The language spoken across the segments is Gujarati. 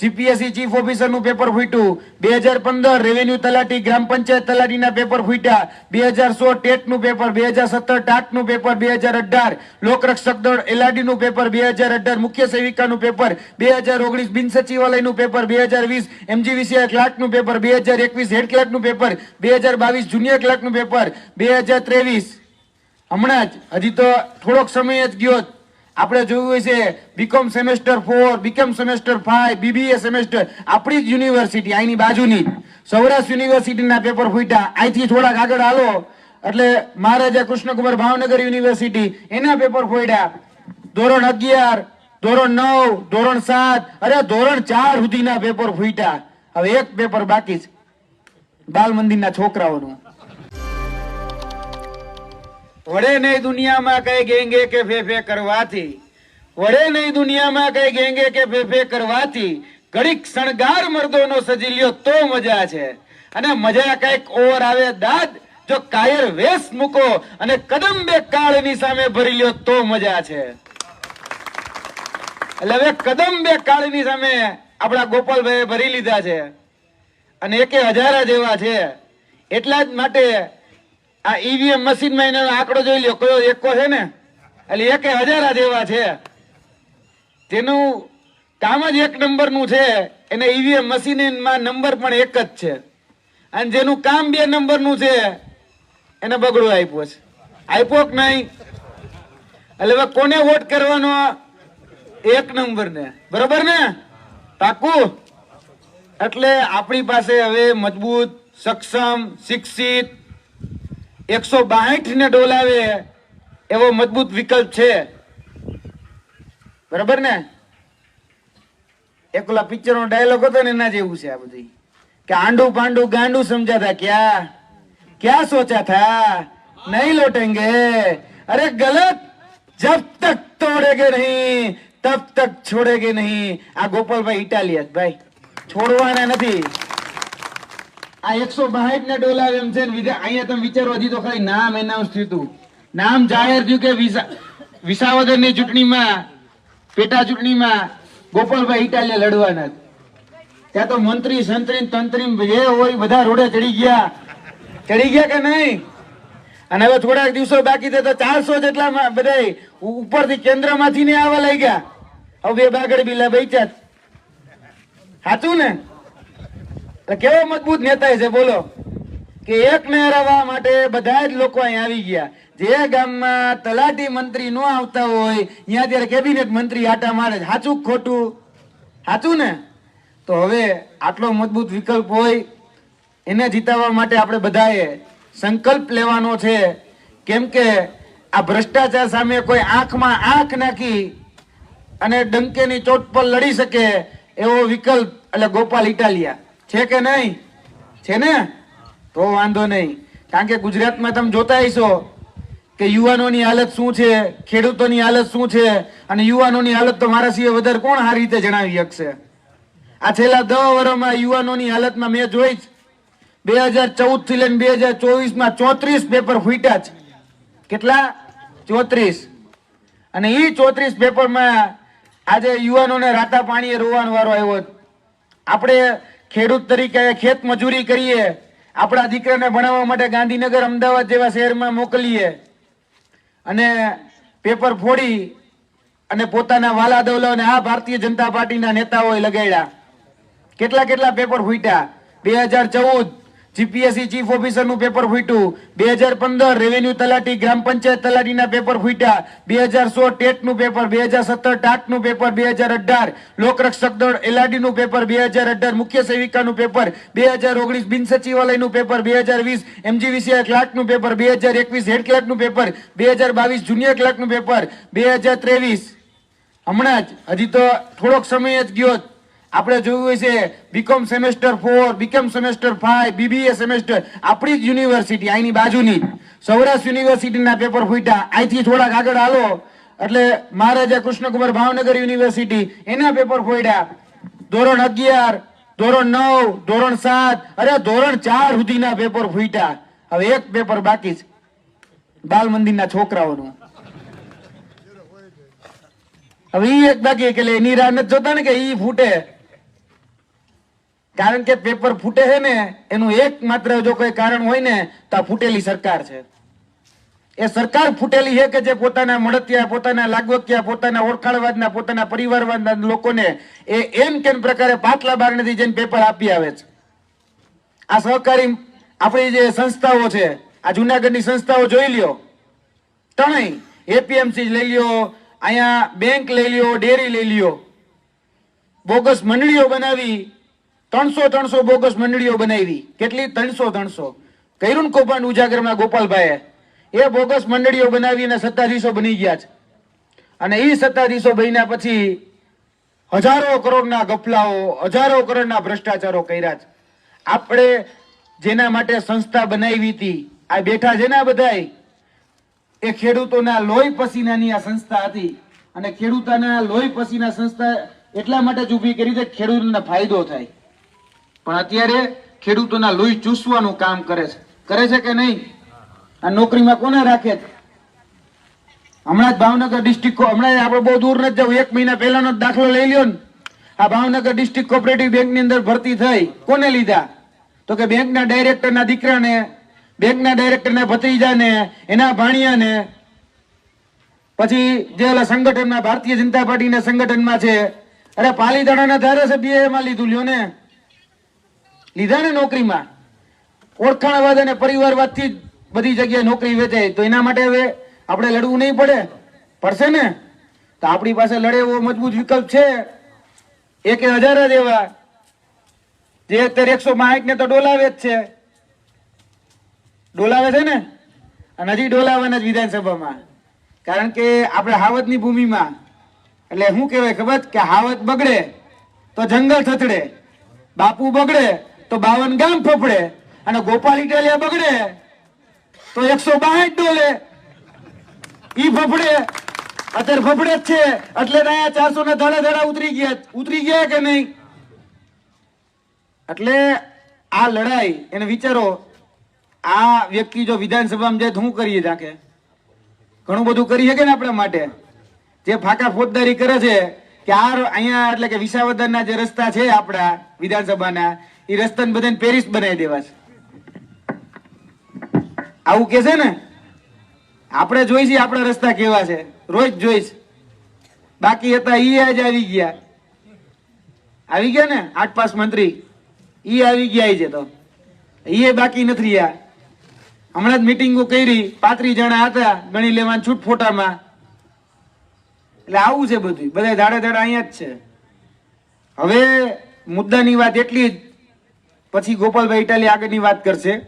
જીપીએસસી ચીફ ઓફિસરનું પેપર ફૂટ્યું બે હજાર પંદર રેવન્યુ તલાટી ગ્રામ પંચાયત તલાટીના પેપર ફૂટ્યા બે હજાર સો ટેટનું પેપર બે હજાર સત્તર ટાટનું પેપર બે હજાર અઢાર લોકરક્ષક દળ એલઆરડી નું પેપર બે હજાર અઢાર મુખ્ય સેવિકા નું પેપર બે હજાર ઓગણીસ બિન સચિવાલયનું પેપર બે હજાર વીસ એમજીવીસીઆઈ ક્લાર્કનું પેપર બે હજાર એકવીસ હેડ ક્લાર્કનું પેપર બે હજાર બાવીસ જુનિયર ક્લાર્કનું પેપર બે હજાર ત્રેવીસ હમણાં જ હજી તો થોડોક સમય જ ગયો આપણે જોયું છે BCom semester four BCom semester five BBA semester આપણી જ યુનિવર્સિટી અહીંની બાજુની. સૌરાષ્ટ્ર યુનિવર્સિટીના પેપર ફૂટ્યા. અહીંથી થોડાક આગળ હાલો. એટલે મહારાજા કૃષ્ણકુમાર ભાવનગર યુનિવર્સિટી એના પેપર ફોડ્યા ધોરણ અગિયાર, ધોરણ નવ, ધોરણ સાત, અરે ધોરણ ચાર સુધીના પેપર ફૂટ્યા. હવે એક પેપર બાકી છે. બાલ મંદિરના છોકરાઓનું. વડે નહીં દુનિયામાં કઈ ગેંગે કે ફેફે કરવાથી? વડે નહીં દુનિયામાં કઈ ગેંગે કે ફેફે કરવાથી? ઘડીક શણગાર મર્દોનો સજી લ્યો તો મજા છે. અને મજા કંઈક ઓવર આવે દાદ, જો કાયર વેશ મૂકો અને કદમ બે કાળની સામે ભરી લ્યો તો મજા છે. એટલે હવે કદમ બે કાળની સામે આપણા ગોપાલભાઈ ભરી લીધા છે. અને એકે હજારા જેવા છે. એટલા જ માટે આ ઈવીએમ મશીનમાં એનો આંકડો જોઈ લ્યો, કયો એકો છે ને? એટલે એકે હજારા જેવા છે. તેનું કામ જ એક નંબરનું છે. એને ઈવીએમ મશીનમાં નંબર પણ એક જ છે. અને જેનું કામ બે નંબરનું છે, એને બગડો આપ્યો છે. આપ્યો કે નહીં? એટલે હવે કોને વોટ કરવાનો એક નંબર ને બરોબર ને? પાકું એટલે આપણી પાસે હવે મજબૂત, સક્ષમ, શિક્ષિત એકસો ને ડોલાવે એવો મજબૂત વિકલ્પ છે. બરાબર ને? એકલા પિક્ચરનો ડાયલોગ હતો ને એના જેવું છે આ બધું કે આંડુ પાંડુ ગાંડુ સમજા ક્યાં? ક્યાં સોચા થા? નહીં લોટેંગે. અરે ગલત! જબ તક તોડેગે નહીં, તબ તક છોડેગે નહીં. આ ગોપાલભાઈ ઇટાલિયા ભાઈ. છોડવાના નથી. આ એકસો બાહીઠ ને ડોલાર એમ છે અહીંયા તમે વિચારો, હજી તો ખાલી નામ એનાઉન્સ થયું હતું નામ જાહેર થયું કે વિસા વિસાવદરની ચૂંટણીમાં, પેટા ચૂંટણીમાં ગોપાલભાઈ ઇટાલિયા લડવાના. ત્યાં તો મંત્રી, સંત્રી તંત્રી જે હોય બધા રોડે ચડી ગયા. ચડી ગયા કે નહીં? અને હવે થોડાક દિવસો બાકી છે તો ચારસો જેટલા બધા ઉપરથી કેન્દ્રમાંથી ને આવવા લઈ ગયા હવે બે બાગડ બિલા બેચ્યા. સાચું ને? એટલે કેવો મજબૂત નેતા છે, બોલો. કે એક ને હરાવવા માટે બધા જ લોકો અહીં આવી ગયા. જે ગામમાં તલાટી મંત્રી નો આવતા હોય ત્યાં ત્યારે કેબિનેટ મંત્રી આટા મારે સાચું ખોટું? સાચું ને? તો હવે આટલો મજબૂત વિકલ્પ હોય, એને જીતાવવા માટે આપણે બધાએ સંકલ્પ લેવાનો છે. કેમ કે આ ભ્રષ્ટાચાર સામે કોઈ આંખમાં આંખ નાખી અને ડંકેની ચોટ પર લડી શકે એવો વિકલ્પ, એટલે ગોપાલ ઇટાલિયા. છે કે નહીં? છે ને? તો વાંધો નહીં. કારણ કે ગુજરાતમાં તમે જોતા હશો કે યુવાનોની હાલત શું છે, ખેડૂતોની હાલત શું છે, અને યુવાનોની હાલત તો મારા સિવાય વધારે કોણ સારી રીતે જણાવી શકશે? આ છેલ્લા દસ વર્ષમાં યુવાનોની હાલતમાં મેં જોઈ બે હજાર ચૌદથી લઈને બે હજાર ચોવીસમાં ચોત્રીસ પેપર ફૂટ્યા છે. કેટલા? ચોત્રીસ. અને એ ચોત્રીસ પેપરમાં આજે યુવાનોને રાતા પાણીએ રોવાનો વારો આવ્યો. આપણે ખેડૂત તરીકે ખેત મજૂરી કરીએ. આપણા દીકરાને ભણાવવા માટે ગાંધીનગર, અમદાવાદ જેવા શહેરમાં મોકલીએ. અને પેપર ફોડી અને પોતાના વાલા દવલાઓને આ ભારતીય જનતા પાર્ટીના નેતાઓએ લગાડ્યા. કેટલા કેટલા પેપર ફૂટ્યા? બે હજાર ચૌદ જીપીએસસી ચીફ ઓફિસરનું પેપર ફૂટ્યું બે હજાર પંદર રેવન્યુ તલાટી ગ્રામ પંચાયત તલાટીના પેપર ફૂટ્યા બે હજાર સો ટેટનું પેપર બે હજાર સત્તર ટાટનું પેપર બે હજાર અઢાર લોકરક્ષક દળ એલઆરડી નું પેપર બે હજાર અઢાર મુખ્ય સેવિકા નું પેપર બે હજાર ઓગણીસ બિન સચિવાલયનું પેપર બે હજાર વીસ એમજીવીસીઆઈ ક્લાર્કનું પેપર બે હજાર એકવીસ હેડ ક્લાર્કનું પેપર બે હજાર બાવીસ જુનિયર ક્લાર્કનું પેપર બે હજાર ત્રેવીસ હમણાં જ હજી તો થોડોક સમય જ ગયો. આપણે જોયું છે BCom semester four BCom semester five BBA semester આપણી જ યુનિવર્સિટી અહીંની બાજુની. સૌરાષ્ટ્ર યુનિવર્સિટીના પેપર ફૂટ્યા. અહીંથી થોડાક આગળ હાલો. એટલે મહારાજા કૃષ્ણકુમાર ભાવનગર યુનિવર્સિટી એના પેપર ફોડ્યા. ધોરણ અગિયાર, ધોરણ નવ, ધોરણ સાત, અરે ધોરણ ચાર સુધીના પેપર ફૂટ્યા. હવે એક પેપર બાકી છે. બાલ મંદિરના છોકરાઓનું. હવે એ એક બાકી કે એની રાહ જોતા ને કે એ ફૂટે. કારણ કે પેપર ફૂટે છે ને, એનું એક માત્ર જો કોઈ કારણ હોય ને, તો આ ફૂટેલી સરકાર છે. એ સરકાર ફૂટેલી છે કે જે પોતાના મળતિયા, પોતાના લાગવકિયા પોતાના ઓળખાણવાદના, પોતાના પરિવારવાદના લોકોને એ એમ કેમ પ્રકારે પાછલા બારણેથી જઈને પેપર આપી આવે છે. આ સહકારી આપણી જે સંસ્થાઓ છે, આ જુનાગઢની સંસ્થાઓ જોઈ લ્યો. ત્રણેય એપીએમસી લઈ લ્યો, અહીંયા બેંક લઈ લ્યો, ડેરી લઈ લ્યો. બોગસ મંડળીઓ બનાવી ત્રણસો ત્રણસો બોગસ મંડળીઓ બનાવી. કેટલી? ત્રણસો ત્રણસો. કર્યું કૌભાંડ ઉજાગરમાં ગોપાલભાઈએ એ બોગસ મંડળીઓ બનાવી અને સત્તાધીશો બની ગયા છે. અને એ સત્તાધીશો બન્યા પછી હજારો કરોડના ગફલાઓ, હજારો કરોડના ભ્રષ્ટાચારો કર્યા છે. આપણે જેના માટે સંસ્થા બનાવી હતી, આ બેઠા છે ને બધાય, એ ખેડૂતોના લોહી પસીનાની આ સંસ્થા હતી. અને ખેડૂતોના લોહી પસીના સંસ્થા એટલા માટે જ ઊભી કરી છે ખેડૂતોને ફાયદો થાય. પણ અત્યારે ખેડૂતોના લોહી ચૂસવાનું કામ કરે છે. કરે છે કે નહીં? આ નોકરીમાં કોને રાખે છે? હમણાં જ ભાવનગર ડિસ્ટ્રિક્ટ હમણાં આપણે બહુ દૂર નથી જવું એક મહિના પહેલાનો જ દાખલો લઈ લ્યો ને. આ ભાવનગર ડિસ્ટ્રિક્ટ કોઓપરેટિવ બેંકની અંદર ભરતી થઈ. કોને લીધા? તો કે બેંકના ડાયરેક્ટરના દીકરાને, બેંકના ડાયરેક્ટરના ભત્રીજાને, એના ભાણિયાને. પછી જે ઓલા સંગઠનમાં ભારતીય જનતા પાર્ટીના સંગઠનમાં છે. અરે પાલીતાણાના ધારાસભ્ય એમાં લીધું લ્યો ને. લીધા ને નોકરીમાં. ઓળખાણવાદ અને પરિવારવાદથી જ બધી જગ્યાએ નોકરી વેચાય તો એના માટે હવે આપણે લડવું નહીં પડે. પડશે ને? તો આપણી પાસે લડે એવો મજબૂત વિકલ્પ છે. એક હજાર જ એવા. જે અત્યારે એકસો માઇક ને તો ડોલાવે જ છે. ડોલાવે છે ને? અને હજી ડોલાવાના જ વિધાનસભામાં. કારણ કે આપણે હાવતની ભૂમિમાં. એટલે શું કહેવાય ખબર કે હાવત બગડે તો જંગલ થથડે. બાપુ બગડે તો બાવન ગામ ફફડે અને ગોપાલ ઇટાલિયા બગડે તો એકસો બાસઠ ડોલે. ઈ ફફડે. અત્યારે ફફડે જ છે. એટલે અહીંયા ચારસો ના ધડા ધડા ઉતરી ગયા. ઉતરી ગયા કે નહીં? એટલે આ લડાઈ, એને વિચારો, આ વ્યક્તિ જો વિધાનસભામાં જાય તો શું કરીએ જાકે? ઘણું બધું કરી શકે ને આપણા માટે. જે ફાકા ફોજદારી કરે છે, કે આ અહીંયા એટલે કે વિસાવદરના જે રસ્તા છે આપણા વિધાનસભાના એ રસ્તાને બધાને પેરિસ બનાવી દેવા છે. આવું કે છે ને, આપણે જોઈ છીએ આપણા રસ્તા કેવા છે. રોજ જોઈશ બાકી હતા ઈ આજ આવી ગયા. આવી ગયા ને, આઠ પાસ મંત્રી. ઈ આવી ગયા છે તો. ઈ બાકી નથી રહ્યા. હમણાં જ મીટિંગો કરી, પાંત્રીસ જણા હતા, ગણી લેવાના છૂટ ફોટામાં. એટલે આવું છે બધું બધા ધાડે ધાડે અહીંયા જ છે. હવે મુદ્દાની વાત એટલી જ પછી ગોપાલભાઈ ઇટાલી આગળની વાત કરશે.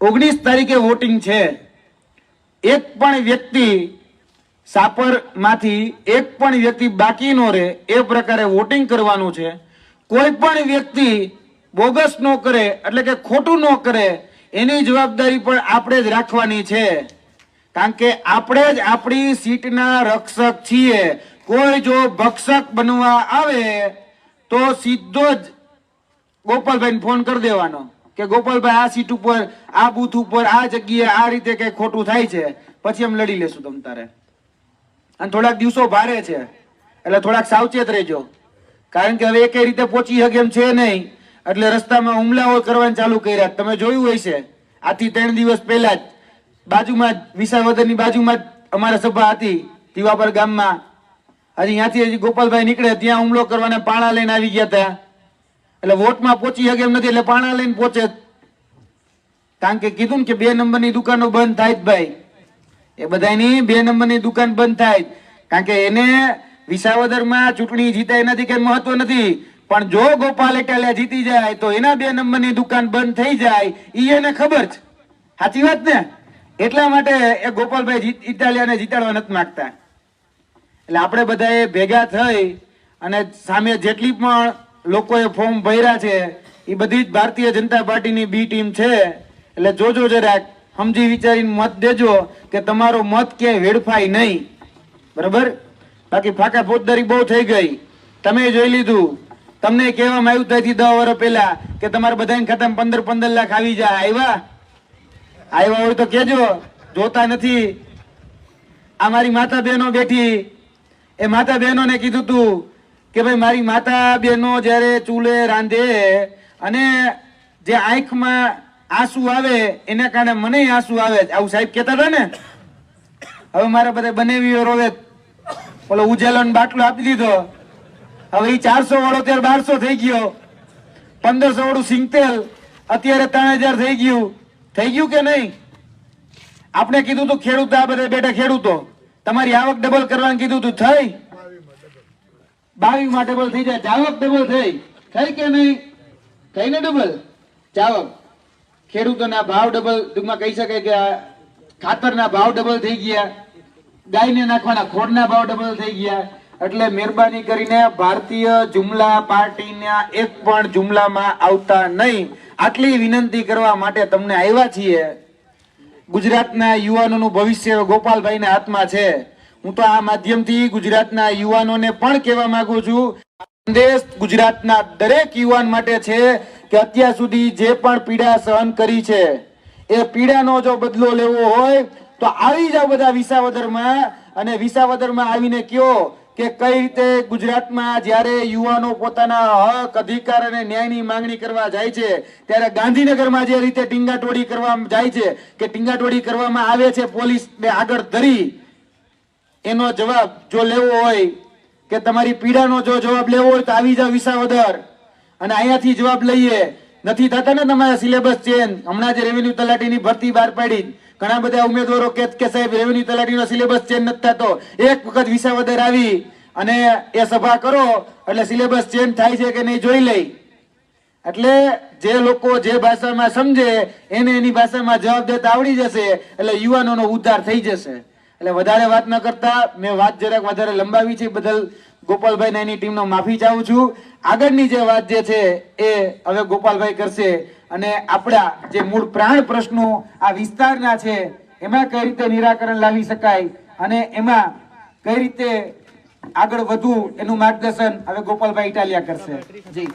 ઓગણીસ તારીખે વોટિંગ છે. એક પણ વ્યક્તિ સાપરમાંથી એક પણ વ્યક્તિ બાકી નો રહે એ પ્રકારે વોટિંગ કરવાનું છે. કોઈ પણ વ્યક્તિ બોગસ નો કરે, એટલે કે ખોટું ન કરે, એની જવાબદારી પણ આપણે જ રાખવાની છે. કારણ કે આપણે જ આપણી સીટના રક્ષક છીએ. કોઈ જો ભક્ષક બનવા આવે, તો સીધો જ ગોપાલભાઈને ફોન કરી દેવાનો કે ગોપાલભાઈ, આ સીટ ઉપર, આ બૂથ ઉપર, આ જગ્યાએ આ રીતે કઈ ખોટું થાય છે, પછી એમ લડી લેશું તમ તારે. અને થોડાક દિવસો ભારે છે, એટલે થોડાક સાવચેત રહેજો. કારણ કે હવે એકે રીતે પહોંચી શકે એમ છે નહીં, એટલે રસ્તામાં હુમલાઓ કરવાનું ચાલુ કર્યા. તમે જોયું હોય છે આથી ત્રણ દિવસ પહેલા જ બાજુમાં જ, વિસાવદરની બાજુમાં જ અમારા સભા હતી દીવાપર ગામમાં. હજી ત્યાંથી હજી ગોપાલભાઈ નીકળે, ત્યાં હુમલો કરવાના પાણા લઈને આવી ગયા હતા. એટલે વોટમાં પહોંચી શકે એમ નથી, એટલે પાણા લઈને પહોંચે કારણ કે કીધું ને કે બે નંબરની દુકાનો બંધ થાય જ ભાઈ. એ બધાની બે નંબરની દુકાન બંધ થાય કારણ કે એને વિસાવદરમાં ચૂંટણી જીતા એનાથી કઈ મહત્વ નથી. પણ જો ગોપાલ ઇટાલિયા જીતી જાય, તો એના બે નંબરની દુકાન બંધ થઈ જાય, ઈ એને ખબર છે. સાચી વાત ને? એટલા માટે એ ગોપાલભાઈ ઇટાલિયાને જીતાડવા નથી માંગતા. એટલે આપણે બધાએ ભેગા થઈ અને સામે જેટલી પણ લોકોએ ફોર્મ ભર્યા છે. એ બધી જ ભારતીય જનતા પાર્ટીની બી ટીમ છે. એટલે જોજો જરાક સમજી વિચારીને મત દેજો કે તમારો મત ક્યાંય વેડફાય નહીં. બરાબર? બાકી ફાકા ફોજદારી બહુ થઈ ગઈ. તમે જોઈ લીધું. તમને કહેવામાં આવ્યું ત્યાંથી દસ વર્ષ પહેલા કે તમારા બધાને ખાતામાં પંદર પંદર લાખ આવી જાય. આવ્યા આવ્યા હોય તો કેજો જોતા નથી. આ મારી માતા બહેનો બેઠી. એ માતા બહેનોને કીધું તું કે ભાઈ મારી માતા બહેનો જ્યારે ચૂલે રાંધે અને જે આંખમાં આંસુ આવે, એના કારણે મને આંસુ આવે. આવું સાહેબ કહેતા હતા ને? હવે મારે બધા બનેવીઓ રોવે ઓલો ઉજાલો બાટલો આપી દીધો. હવે એ ચારસો વાળો ત્યારે બારસો થઈ ગયો. પંદરસો વાળું સિંગતેલ અત્યારે ત્રણ હજાર થઈ ગયું. થઈ ગયું કે નહીં? આપણે કીધું તું ખેડૂત આ બધા બેટા ખેડૂતો. તમારી આવક ડબલ કરવાનું કીધું તું. થઈ? બાવીસમાં ડબલ થઈ જાય. જાવક ડબલ થઈ. થઈ કે નહીં? થઈ ને ડબલ જાવક. ખેડૂતોના ભાવ ડબલ ટૂંકમાં કહી શકાય કે ખાતરના ભાવ ડબલ થઈ ગયા. ગાયને નાખવાના ખોડના ભાવ ડબલ થઈ ગયા. એટલે મહેરબાની કરીને ભારતીય જુમલા પાર્ટીના એક પણ જુમલામાં આવતા નહીં. આટલી વિનંતી કરવા માટે તમને આવ્યા છીએ. ગુજરાતના યુવાનોનું ભવિષ્ય ગોપાલભાઈના હાથમાં છે. હું તો આ માધ્યમથી ગુજરાતના યુવાનોને પણ કહેવા માંગુ છું સંદેશ ગુજરાતના દરેક યુવાન માટે છે કે અત્યાર સુધી જે પણ પીડા સહન કરી છે, એ પીડાનો જો બદલો લેવો હોય, તો આવી જાવ બધા વિસાવદરમાં અને વિસાવદરમાં આવીને કયો કે કઈ રીતે ગુજરાતમાં જ્યારે યુવાનો પોતાના હક, અધિકાર અને ન્યાયની માંગણી કરવા જાય છે, ત્યારે ગાંધીનગરમાં જે રીતે ટીંગાટોળી કરવામાં જાય છે, કે ટીંગાટોળી કરવામાં આવે છે પોલીસને આગળ ધરી એનો જવાબ જો લેવો હોય કે તમારી પીડાનો જો જવાબ લેવો હોય તો આવી જાવ વિસાવદર. અને અહીંયાથી જવાબ લઈએ. નથી થતા ને તમારા સિલેબસ ચેન્જ હમણાં જે રેવન્યુ તલાટીની ભરતી બહાર પાડી. ઘણા બધા ઉમેદવારો કે કે સાહેબ રેવન્યુ તલાટીનો સિલેબસ ચેન્જ નથી થતો. એક વખત વિસાવદર આવી અને એ સભા કરો, એટલે સિલેબસ ચેન્જ થાય છે કે નહીં જોઈ લઈ. એટલે જે લોકો જે ભાષામાં સમજે, એને એની ભાષામાં જવાબ દેતા આવડી જશે, એટલે યુવાનોનો ઉદ્ધાર થઈ જશે. એટલે વધારે વાત ન કરતા, મેં વાત જરાક વધારે લંબાવી છે બદલ ગોપાલભાઈ એની ટીમનો માફી ચાહું છું. આગળની જે વાત જે છે એ હવે ગોપાલભાઈ કરશે અને આપણા જે મૂળ પ્રાણ પ્રશ્નો આ વિસ્તારના છે, એમાં કઈ રીતે નિરાકરણ લાવી શકાય અને એમાં કઈ રીતે આગળ વધવું એનું માર્ગદર્શન હવે ગોપાલભાઈ ઇટાલિયા કરશે. જી.